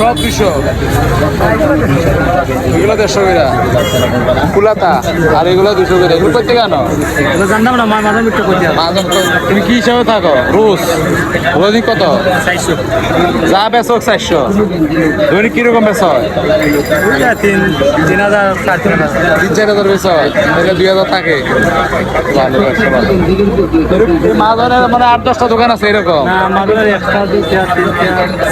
সব দুশো এগুলো দেড়শো করে কুলাতা আর এগুলো দুশো করে। এগুলো করতে কেন জানতাম না মাঝে তুমি কি হিসাবে থাকো? রোজ রোজই কত? চারশো। যা বেচক চারশো। দৈনিক কীরকম বেচ হয়? তিন তিন হাজার তিন চার হাজার বেচ হয়। তাহলে দুই হাজার থাকে। এই মাজনের মানে আট দশটা দোকান আছে এরকম?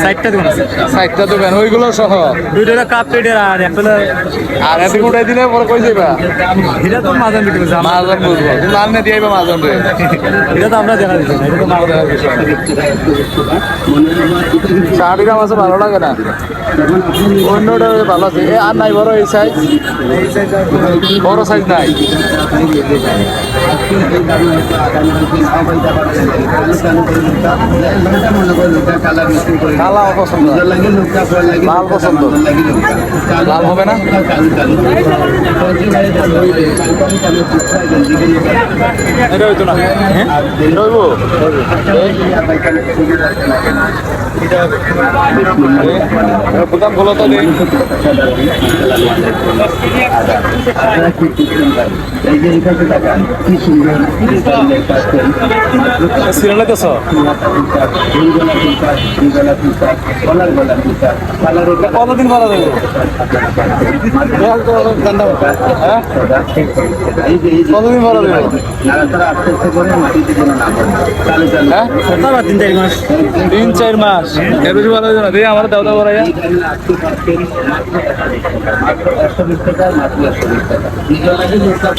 চারটা দোকান আছে। ষাটটা দোকান ওইগুলো সহ। দুইটা কাপ প্লেটের আর একটা আর এত উঠাই দিলে পরে কই যাবা এটা তো মাঝে মিট্টু করছে মাজন বুঝব। তুমি নিয়ে দিয়ে মাজন রে। এটা তো আমরা দেখা দিচ্ছি এটা তো মাল দেখা দিচ্ছি শাড়ি দাম আছে ভালো লাগে না। অন্যটা ভালো আছে। এ আর নাই বড় এই সাইজ বড় সাইজ নাই। কালা পছন্দ লাল পছন্দ। লাল হবে না? এটা হইতো না। হ্যাঁ? রইব? দোকান খোলো তো নেই সিরিয়ালে তো কতদিন দেবো হ্যাঁ কতদিন দেবো হ্যাঁ তিন চার মাস এর বেশি ভালো হয়েছে না দিয়ে আমার যায়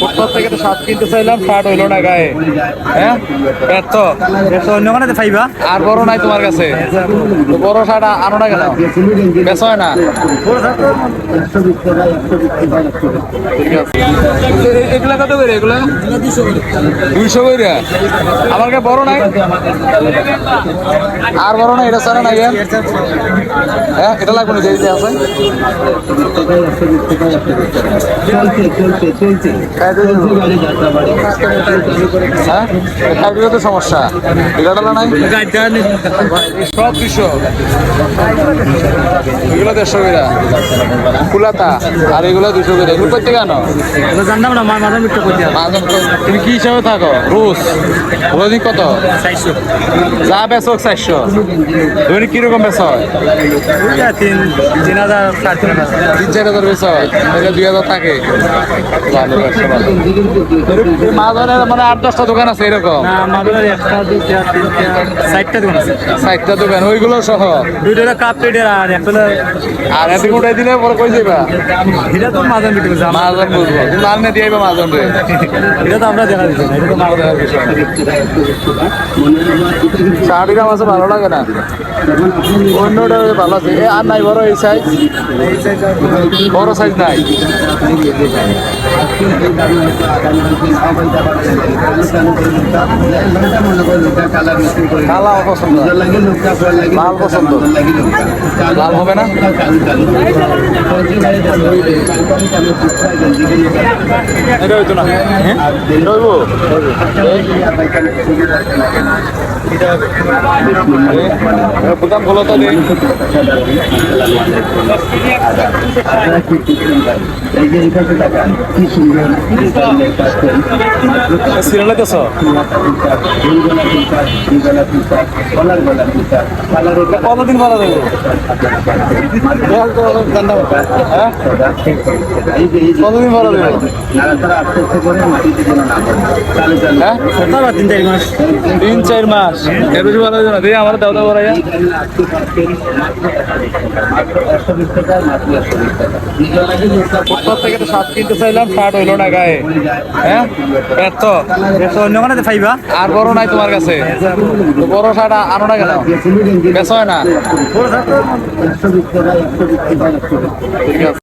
কোথাও থেকে তো সাত কিনতে চাইলাম হইল না গায়ে। হ্যাঁ এত একশো অন্য ফাইবা? আর বড় নাই তোমার কাছে। তো বড় শার্ট আনো না কেন? বেশ হয় না। এগুলা কত করে এগুলা? দুইশো করে। আমার কাছে বড় নাই। আর বড় নাই এটা ছাড়া নাই কেন? হ্যাঁ এটা লাগবে না যে যে আছে। হ্যাঁ? সমস্যা। এগারোটা নাই? সব দুশো এগুলো দেড়শো করে কুলাতা। আর এগুলো দুশো করে এগুলো করতে কেন? জানতাম না মাঝে মিট্টু করতে তুমি কি হিসাবে থাকো? রোজ রোজই কত? যা বেচক চারশো। দৈনিক কীরকম বেচ হয়? তিন তিন হাজার তিন হাজার তিন চার হাজার বেচ হয়। দুই হাজার থাকে। ভালো এই মাজনের মানে আট দশটা দোকান আছে এরকম? না আমাদের একটা দুইটা তিনটা চারটা দোকান আছে। ষাটটা দোকান ওইগুলো সহ? দুইটা কাপ প্লেটের আর একটা আর এত উঠাই দিলে পরে কই যাবা এটা তো মিট্টু করছে মাজন বুঝব তুমি দিয়ে মাজন রে এটা তো আমরা দেখা দিচ্ছি এটা তো শাড়ি দাম আছে ভালো লাগে না? অন্যটা ভালো আছে। এ আর নাই বড় এই সাইজ বড় সাইজ নাই। কালা পছন্দ। লাল পছন্দ। লাল হবে না? এটা হইতো না। হ্যাঁ? রইব খোলো তো নেই কতদিন ভালো দেবো। হ্যাঁ? কতদিন ভালো দেবো। হ্যাঁ? তিন চার মাস। তিন এর বেশি না? দিয়ে আমার দেওয়া যায় থেকে তো সাত কিনতে চাইলাম ষাট হইল না গায়ে। হ্যাঁ? একশো অন্য মানে ফাইবা আর বড় নাই তোমার কাছে। বড় সাটা আনো না কেন? বেশ হয় না।